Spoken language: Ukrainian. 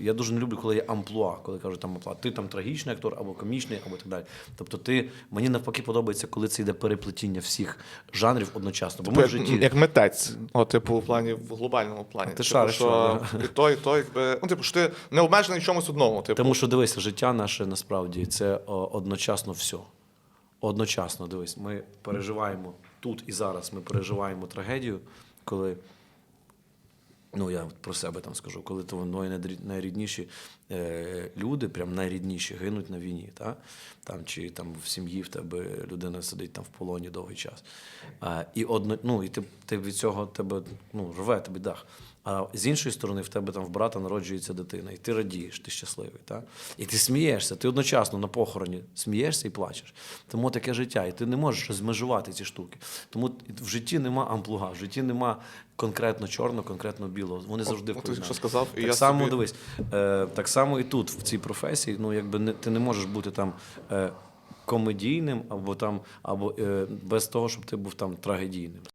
Я дуже не люблю, коли є амплуа, коли кажуть там амплуа. Ти там трагічний актор або комічний, або так далі. Тобто, ти мені навпаки подобається, коли це йде переплетіння всіх жанрів одночасно. Бо ми в Типу, житті Як митець, от, типу, в плані в глобальному плані. ти Типу, шариш, що і то, і то, якби. Ну, типу, що ти не обмежений в чомусь одному. Типу. Тому що дивися, життя наше насправді це о, одночасно все. Одночасно, дивись, ми переживаємо тут і зараз. Ми переживаємо трагедію, коли. Ну, я про себе там скажу, коли твої найрідніші е, люди, прям найрідніші, гинуть на війні, та? Там, чи там в сім'ї в тебе людина сидить там в полоні довгий час. А, і одно, ну, і ти, ти від цього тебе ну, рве тобі дах. А з іншої сторони, в тебе там в брата народжується дитина, і ти радієш, ти щасливий. Та? І ти смієшся, ти одночасно на похороні смієшся і плачеш. Тому таке життя, і ти не можеш розмежувати ці штуки. Тому в житті нема амплуга, в житті нема конкретно чорного, конкретно білого. Вони завжди от ти що сказав, і так я само собі- дивись, е, так само і тут, в цій професії, ну якби не ти не можеш бути там. Е, Комедійним або там, або е, без того, щоб ти був там трагедійним.